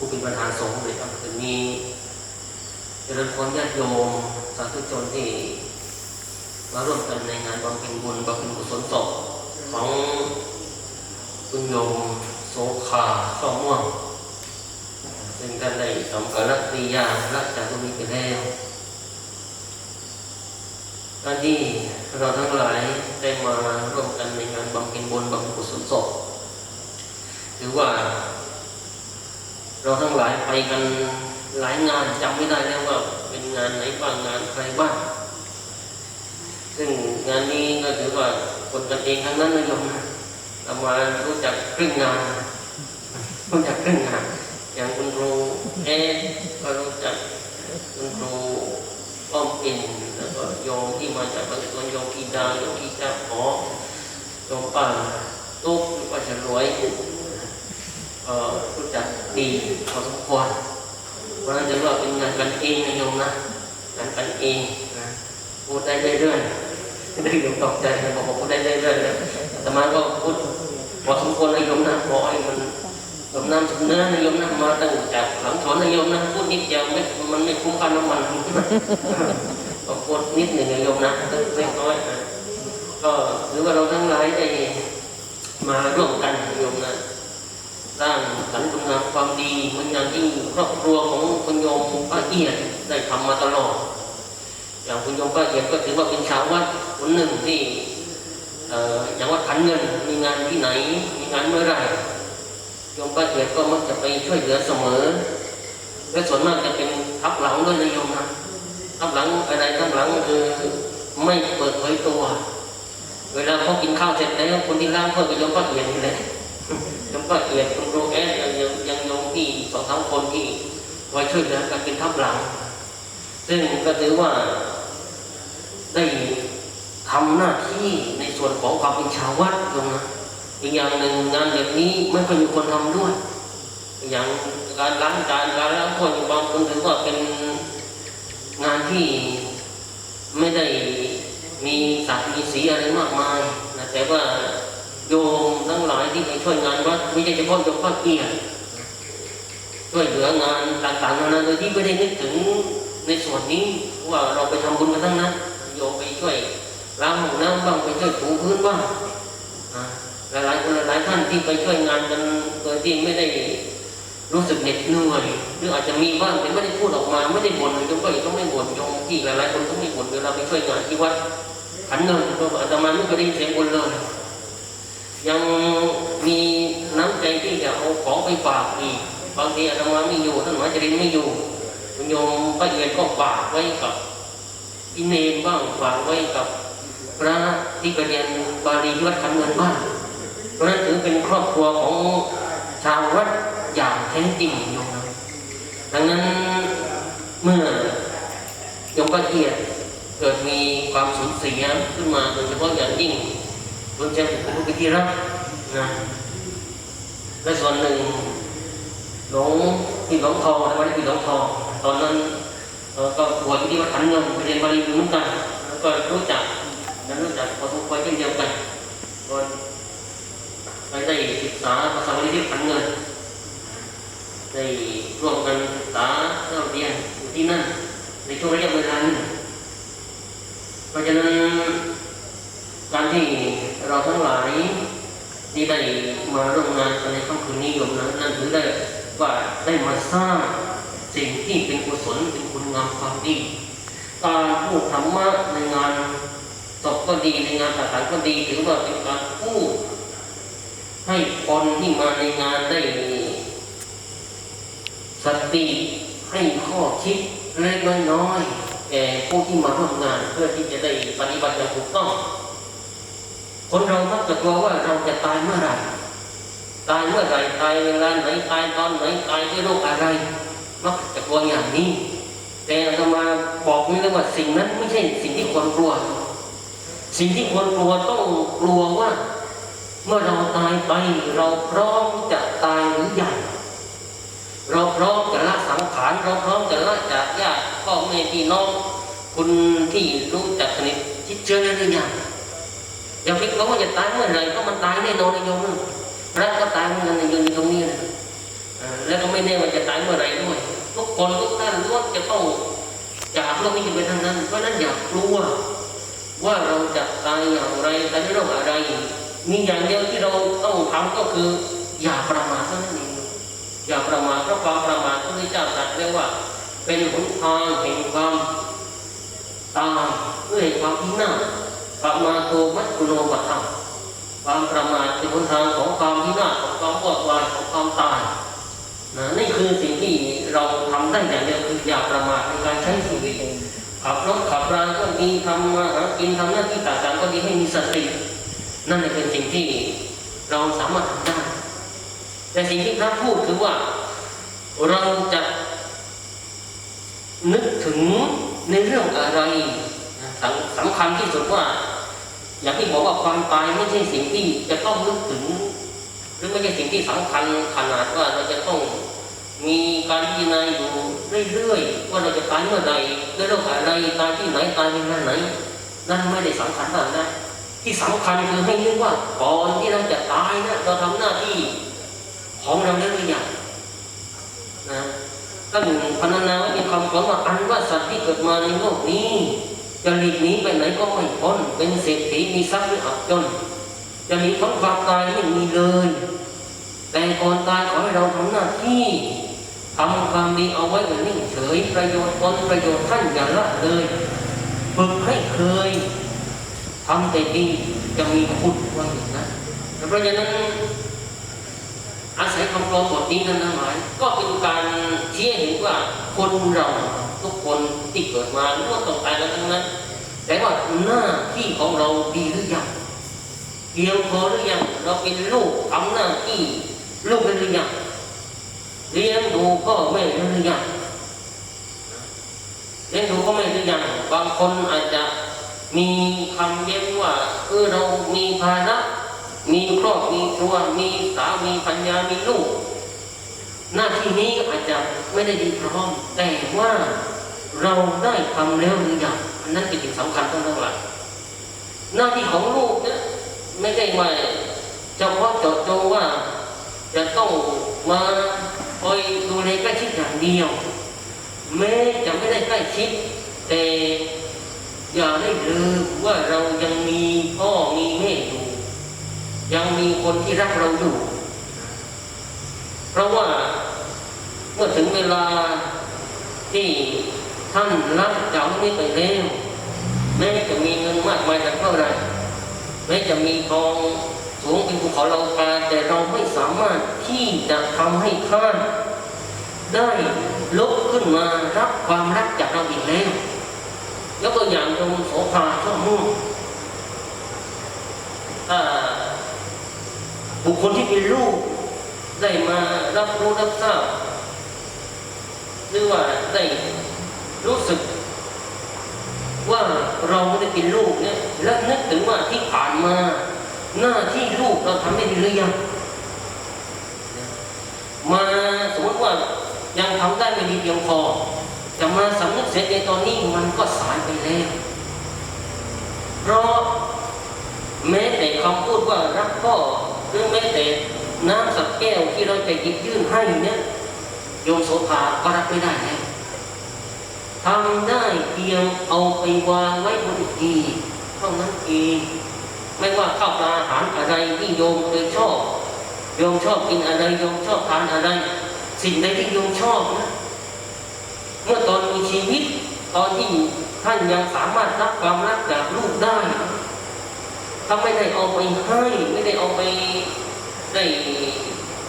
ผู้เป็นประธานสงฆ์เลยครับจะมีเจริญพรญาติโยมสาธุชนที่มาร่วมกันในงานบำเพ็ญบุญบำเพ็ญกุศลศพของคุณโยมโสขาช่อม่วงซึ่งท่านได้สำกับรัตติยาละจากตรงนี้ไปแล้วการที่เราทั้งหลายได้มาร่วมกันในงานบำเพ็ญบุญบำเพ็ญกุศลศพถือว่า เราทั้งหลายไปกันหลายงานจำไม่ได้แล้วว่า เป็นงานไหนบ้างงานใครบ้างซึ่งงานนี้ก็ถือว่าคนกันเองทั้งนั้นนะโยมเรามารู้จักครึ่งงานรู้จักครึ่งงาน อย่างคุณครูเอก็รู้จักคุณครูป้อมปิ่นแล้วก็โยมที่มาจากบางส่วนโยมกีดาโยมกีจ้าหอโยมป่าตุ๊กหรือว่าจะรวย เอ่อรู้จักดีพอสมควรเพราะฉะนั้นจะว่าเป็นงานกันเองนะโยมนะงานกันเองนะพูดได้เรื่อยๆได้โยมตกใจนะบอกว่าพูดได้เรื่อยๆนะอาตมาก็พูดพอสมควรนะโยมนะบอกให้มันสมน้ำสมเนื้อนะโยมนะมาตั้งจากหลังสวนนะโยมนะพูดนิดเดียวไม่มันไม่คุ้มค่าน้ำมันก็พูดนิดหนึ่งนะโยมนะเล็กน้อยก็หรือว่าเราทั้งหลายได้มาร่วมกัน สร้างสรรค์คุณงามความดีเหมือนอย่างที่ครอบครัวของคุณโยมป้าเอียดได้ทำมาตลอด อย่างคุณโยมป้าเอียดก็ถือว่าเป็นชาววัดคนหนึ่งที่อย่างวัดขันเงินมีงานที่ไหนมีงานเมื่อไรโยมป้าเอียดก็มักจะไปช่วยเหลือเสมอ และส่วนมากจะเป็นทับหลังด้วยนะโยมนะทับหลังอะไรทับหลังคือไม่เปิดเผยตัว เวลาเขากินข้าวเสร็จแล้วคนที่ล้างถ้วยก็โยมป้าเอียดนี่แหละ โยมป้าเอียดคุณครูแอดยังยังยังโยมที่สองสามคนที่คอยช่วยเหลือกันเป็นทับหลัง ซึ่งก็ถือว่าได้ทำหน้าที่ในส่วนของความเป็นชาววัดโยมนะอีกอย่างหนึ่งงานแบบนี้ไม่ค่อยมีคนทำด้วย อย่างการล้างจานการล้างถ้วยบางคนถือว่าเป็นงานที่ไม่ได้มีสัตว์มีสีอะไรมากมายนะแต่ว่า โยมทั้งหลายที่ไปช่วยงานวัดไม่ใช่เฉพาะโยมป้าเกียรช่วยเหลืองานต่างๆนานาโดยที่ไม่ได้นึกถึงในส่วนนี้ว่าเราไปทำบุญกันทั้งนั้นโยมไปช่วยล้างห้องน้ำบ้างไปช่วยถูพื้นบ้างอ่าหลายๆคนหลายท่านที่ไปช่วยงานกันโดยที่ไม่ได้รู้สึกเหน็ดเหนื่อยหรืออาจจะมีบ้างแต่ไม่ได้พูดออกมาไม่ได้บ่นโยมก็ยังไม่บ่นโยมที่หลายๆคนก็ไม่บ่นเวลาไปช่วยงานที่วัดขันเงินก็อาตมาไม่เคยได้ยินเสียงบ่นเลย ยังมีน้ำใจที่จะเอาของไปฝากอีกบางทีอาตมาไม่อยู่ท่านหมาจรินไม่อยู่คุณโยมป้าเอียนก็ฝากไว้กับอินเนมบ้างฝากไว้กับพระที่ไปเรียนบาลีที่วัดขันเงินบ้านเพราะนั้นถือเป็นครอบครัวของชาววัดอย่างแท้จริงโยมนะดังนั้นเมื่อโยมป้าเกียรติเกิดมีความสูญเสียขึ้นมาโดยเฉพาะอย่างยิ่ง บนจ้าบุคคลผู้ที่รักนะและส่วนหนึ่งหลวงพี่หลวงทองในวัดพี่หลวงทองตอนนั้นเอ่อก็บวชอยู่ที่วัดขันเงินไปเรียนบาลีเหมือนกันแล้วก็รู้จักนั้นรู้จักพอสมควรเช่นเดียวกันก็ไปได้ศึกษาภาษาบาลีที่ขันเงินได้ร่วมกันศึกษาเล่าเรียนอยู่ที่นั่นในช่วงระยะเวลาหนึงเพราะฉะนั้นการที่ เราทั้งหลายที่ได้มาร่วมงานกันในค่ำคืนนี้โยมนั้นนั่นถือได้ว่าได้มาสร้างสิ่งที่เป็นกุศลเป็นคุณงามความดีการพูดธรรมะในงานศพก็ดีในงานต่างๆก็ดีถือว่าเป็นการพูดให้คนที่มาในงานได้สติให้ข้อคิดเล็กน้อยแก่ผู้ที่มาร่วมงานเพื่อที่จะได้ปฏิบัติอย่างถูกต้อง คนเรามักจะกลัวว่าเราจะตายเมื่อไหร่ตายเมื่อไหร่ตายเวลาไหนตายตอนไหนตายด้วยโรคอะไร มักจะกลัวอย่างนี้ แต่อาตมาบอกนี่เลยว่าสิ่งนั้นไม่ใช่สิ่งที่ควรกลัว สิ่งที่ควรกลัวต้องกลัวว่า เมื่อเราตายไปเราพร้อมจะตายหรือยังเราพร้อมจะละสังขารเราพร้อมจะละจากญาติพ่อแม่พี่น้องคุณที่รู้จักสนิทชิดเชื้อหรือยัง ย่าไปกลัวว่าจะตายเมื่อไหร่ก็มันตายแน่นอนในโยมนะพระก็ตายเหมือนกันในโยมในตรงนี้นะแล้วก็ไม่แน่ว่าจะตายเมื่อไหร่ด้วยทุกคนทุกท่านล้วนจะต้องจากโลกนี้ไปทางนั้น เพราะนั้นอย่ากลัวว่าเราจะตายอย่างไรตายด้วยโรคอะไร มีอย่างเดียวที่เราต้องทำก็คือ อย่าประมาทเท่านั้นเองอย่าประมาทเพราะความประมาทพระพุทธเจ้าตรัสไว้ว่า เป็นหนทางแห่งความตายเพื่อให้ความพินาศ ประมาโทมัจจุโนปัตถังความประมาทเป็นหนทางของความพินาศของความวอดวายของความตายนะนี่คือสิ่งที่เราทำได้อย่างเดียวคืออย่าประมาทในการใช้ชีวิตขับรถขับราก็ดีทำมาหากินทำหน้าที่ต่างๆก็ดีให้มีสตินั่นเป็นสิ่งที่เราสามารถทำได้แต่สิ่งที่พระพูดคือว่าเราจะนึกถึงในเรื่องอะไรสำคัญที่สุดว่า อย่างที่บอกว่าความตายไม่ใช่สิ่งที่จะต้องนึกถึง หรือไม่ใช่สิ่งที่สำคัญขนาดว่าเราจะต้องมีการพิจารณาอยู่เรื่อยๆว่าเราจะตายเมื่อใดด้วยโรคอะไรตายที่ไหนตายเวลาไหน นั่นไม่ได้สำคัญเท่านั้นะที่สำคัญคือให้นึกว่าก่อนที่เราจะตายนะเราทำหน้าที่ของเราแล้วหรือยังนะท่านพรรณนาไว้เป็นคำสอนว่าอันว่าสัตว์ที่เกิดมาในโลกนี้ จะหลีกหนีไปไหนก็ไม่พ้น เป็นเศรษฐีมีทรัพย์หรืออับจน จะหนีพ้นความตายไม่มีเลย แต่ก่อนตายขอให้เราทำหน้าที่ทำความดีเอาไว้อย่างนิ่งเฉยประโยชน์ตนประโยชน์ท่านอย่าละเลยฝึกให้เคยทำแต่ดีจะมีคุณว่าอย่างนั้นเพราะฉะนั้นอาศัยคำกรองบทนี้นั้นทั้งหลายก็เป็นการชี้ให้เห็นว่าคนเรา ทุกคนที่เกิดมาล้วนต้องตายแล้วทั้งนั้น แต่ว่าหน้าที่ของเราดีหรือยังเพียงพอหรือยังเราเป็นลูกทำหน้าที่ลูกเป็นหรือยังเลี้ยงดูพ่อแม่หรือยังเลี้ยงดูพ่อแม่หรือยังบางคนอาจจะมีคำเย้นว่าเออเรามีภาระมีครอบมีครัวมีสามีปัญญามีลูก หน้าที่นี้อาจจะไม่ได้ดีพร้อม แต่ว่าเราได้ทำแล้วหรือยังอันนั้นเป็นสิ่งสำคัญทั้งหลายหน้าที่ของลูกเนี่ยไม่ได้มาเฉพาะเจาะจงว่า จะต้องมาคอยดูแลใกล้ชิดอย่างเดียวแม้จะไม่ได้ใกล้ชิด แต่อย่าได้ลืมว่าเรายังมีพ่อมีแม่อยู่ ยังมีคนที่รักเราอยู่ เพราะว่า มื่อถึงเวลาที่ท่านรับจากนี้ไปแล้วแม้จะมีเงินมากมายสักเท่าไหร่แม้จะมีทองสูงเป็นภูเขาเรากาแต่เราไม่สามารถที่จะทำให้ท่านได้ลุกขึ้นมารับความรักจากเราอีกแล้วยกตัวอย่างโยมโสภาช่อม่วงถ้บุคคลที่เป็นลูกได้มารับรู้รับทราบ หรือว่าได้รู้สึก ว่าเราไม่ได้เป็นลูกเนี่ยและนึกถึงว่าที่ผ่านมา หน้าที่ลูกเราทำได้ดีหรือยังมาสมมติว่ายังทำได้ไม่ดีเพียงพอจะมาสำนึกเสียในตอนนี้มันก็สายไปแล้วเพราะแม้แต่คำพูดว่ารักพ่อหรือแม้แต่น้ำสักแก้วที่เราจะหยิบยื่นให้เนี่ย โยมโสภาก็รับไม่ได้แล้วทำได้เพียงเอาไปวางไว้บนทีเท่านั้นเองไม่ว่าข้าวปลาอาหารอะไรที่โยมเคยชอบโยมชอบกินอะไรโยมชอบทานอะไร สิ่งใดที่โยมชอบนะเมื่อตอนมีชีวิตตอนที่ท่านยังสามารถรับความรักจากลูกได้ถ้าไม่ได้เอาไปให้ไม่ได้เอาไปได้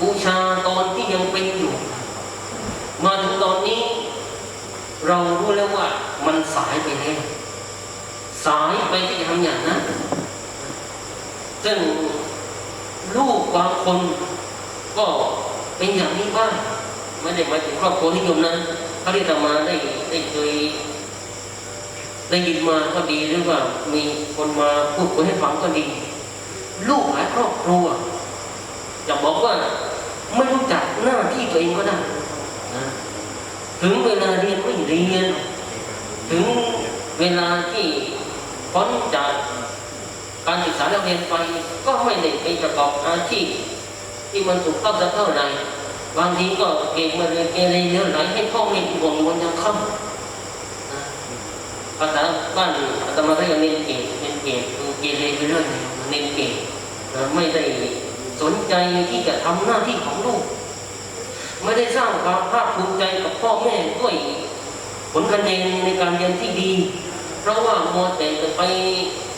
บูชาตอนที่ยังเป็นอยู่ มาถึงตอนนี้ เรารู้แล้วว่ามันสายไปแล้วสายไปที่จะทำอย่างนั้นซึ่งลูกบางคนก็เป็นอย่างนี้บ้างไม่ได้มาถึงครอบครัวนิยมนั้นพระที่ตมาได้ได้เคยได้ยินมาก็ดีหรือว่ามีคนมาพูดคุยให้ฟังก็ดี ลูกหลายครอบครัวจะบอกว่าไม่รู้จักหน้าที่ตัวเองก็ได้ ถึงเวลาเรียนไม่เรียน ถึงเวลาที่พ้นจากการศึกษาแล้วเรียนไปก็ไม่ได้ไปประกอบอาชีพที่มันถูกต้องสักเท่าไหร่บางทีก็เก่งมาเลยเกเรเยอะไหลให้พ่อแม่ที่บ่นวันยังค่ำภาษาบ้านอาตมาก็ยังเน้นเก่งเน้นเก่งเกเรไปเรื่อยเน้นเก่งไม่ได้สนใจที่จะทำหน้าที่ของลูก ไม่ได้สร้างความภาคภูมิใจกับพ่อแม่ด้วยผลการเรียนในการเรียนที่ดี เพราะว่ามัวแต่จะไป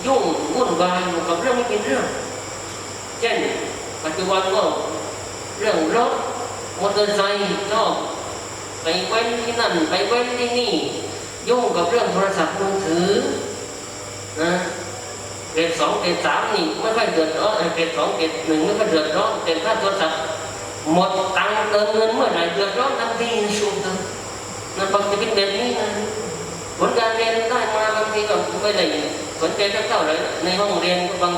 ยุ่งวุ่นวายกับเรื่องไม่เป็นเรื่อง เช่นปัจจุบันก็เรื่องรถมอเตอร์ไซค์ชอบไปเว้นที่นั่นไปเว้นที่นี่ ยุ่งกับเรื่องโทรศัพท์มือถือนะเกรดสองเกรดสามนี่ไม่ค่อยเดือดร้อนเอ้ยเกรดสองเกรดหนึ่งไม่ค่อยเดือดร้อนแต่ถ้าโทรศัพท์ หมดตังค์เติมเงินเมื่อไหร่เดือดร้อนทันทีชุมเติมนั่นบางทีเป็นแบบนี้นะผลการเรียนได้มาบางทีก็ไม่ได้สนใจเท่าไหร่ในห้องเรียนก็บา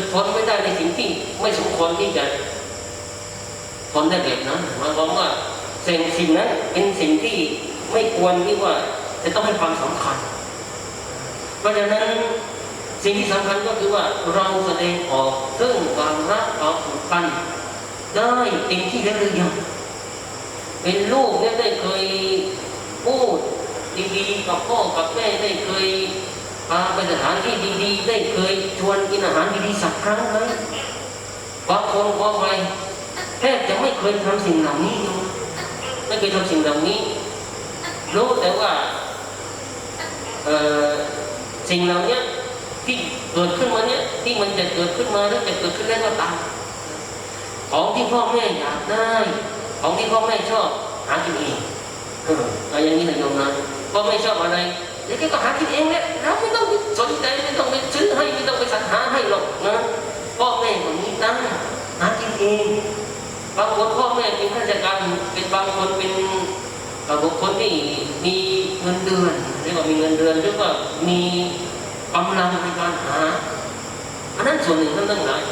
คือทนไม่ได้ในสิ่งที่ไม่สมควรที่จะทนได้แบบนั้นหมายความว่าสิ่งสิ่งนั้นเป็นสิ่งที่ไม่ควรที่ว่าจะต้องให้ความสำคัญ เพราะฉะนั้นสิ่งที่สำคัญก็คือว่าเราแสดงออกซึ่งความรักความผูกพันได้เต็มที่แล้วหรือยังเป็นลูกเนี่ยได้เคยพูดดีๆกับพ่อกับแม่ได้เคย พาไปสถานที่ดีๆ ได้เคยชวนกินอาหารดีๆสักครั้งไหมบางคนบางไปแทบจะไม่เคยทำสิ่งเหล่านี้เลยไม่เคยทำสิ่งเหล่านี้ รู้แต่ว่าเอ่อสิ่งเหล่านี้ที่เกิดขึ้นมาเนี่ยที่มันจะเกิดขึ้นมาแล้วจะเกิดขึ้นแล้วก็ตามของที่พ่อแม่อยากได้ ของที่พ่อแม่ชอบหากินเองออเอาอย่างนี้นะโยมนะพ่อแม่ชอบอะไร เด็กก็หากินเองแหละเราไม่ต้องสนใจไม่ต้องไปซื้อให้ไม่ต้องไปสรรหาให้หรอกนะพ่อแม่คนนี้ตั้งหากินเองบางคนพ่อแม่เป็นข้าราชการเป็นบางคนเป็นบุคคลที่มีเงินเดือนเรียกว่ามีเงินเดือนหรือว่ามีกำลังในการหาอันนั้นส่วนหนึ่งท่านทั้งหลาย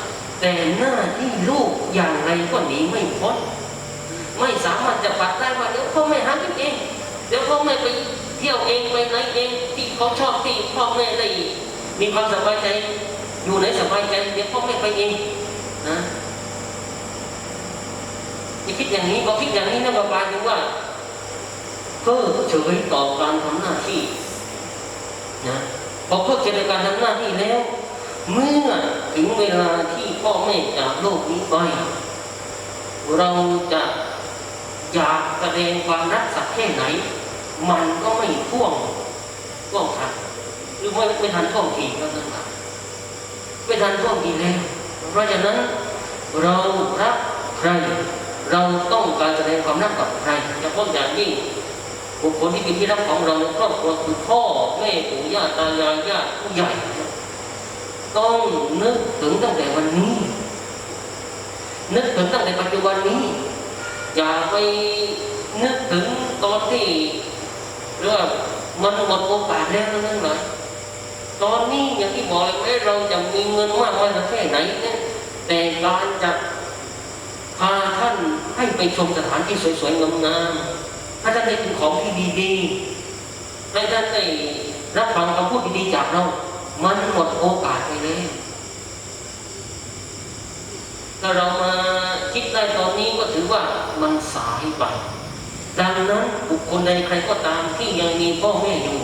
แต่หน้าที่ลูกอย่างไรก็หนีไม่พ้นไม่สามารถจะปัดได้ว่าเดี๋ยวพ่อแม่หากินเองเดี๋ยวพ่อแม่ไป เที่ยวเองไปไหนเองที่เขาชอบที่พ่อแม่ได้มีความสบายใจอยู่ไหนสบายใจเดี๋ยวพ่อแม่ไปเองนะอย่าคิดอย่างนี้พอคิดอย่างนี้นะกลายเป็นว่าเพิกเฉยต่อการทำหน้าที่นะพอเพิกเฉยต่อการทำหน้าที่แล้ว เมื่อถึงเวลาที่พ่อแม่จากโลกนี้ไปเราจะอยากแสดงความรักสักแค่ไหน มันก็ไม่ท่วงท่วงทันหรือไม่ไม่ทันท่วงทีก็ต้องทันไม่ทันท่วงทีแล้วเพราะฉะนั้นเรารักใคร เราต้องการแสดงความรักกับใครเฉพาะอย่างยิ่งบุคคลที่เป็นที่รักของเราในครอบครัวคือพ่อแม่ปู่ย่าตายายญาติผู้ใหญ่ต้องนึกถึงตั้งแต่วันนี้ นึกถึงตั้งแต่ปัจจุบันนี้ อย่าไปนึกถึงตอนที่ เรื่องมันหมดโอกาสแล้วนั่นหน่อยตอนนี้อย่างที่บอกเลยแม้เราจะมีเงินมากน้อยแค่ไหนเนี่ยแต่การจะพาท่านให้ไปชมสถานที่สวยๆงามๆให้ท่านได้กินของที่ดีๆให้ท่านได้รับฟังคำพูดดีๆจากเรา มันหมดโอกาสไปแล้วถ้าเรามาคิดได้ตอนนี้ก็ถือว่ามันสายไป ดังนั้นบุคคลใดใครก็ตามที่ยังมีพ่อแม่อยู่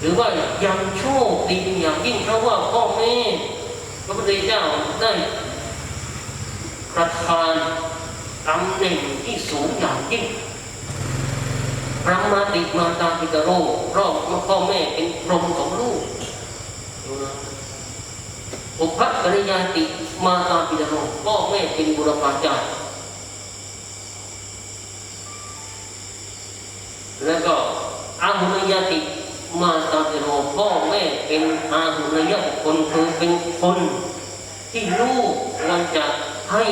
หรือว่ายังโชคดีอย่างยิ่งเพราะว่าพ่อแม่พระพุทธเจ้าได้ประทานตำแหน่งที่สูงอย่างยิ่งพระมาติมาตาปิตาโรรอบพ่อแม่เป็นพรหมของลูกอุพักริยาติมาตาปิดาโนพ่อแม่เป็นบุรพาจารย์ แล้วก็อาหุนยาติมาตาปิดาโรพ่อแม่เป็นอาหุนยบุคคลคือเป็นคนที่ลูกควรจะให้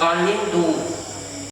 การเลี้ยงดู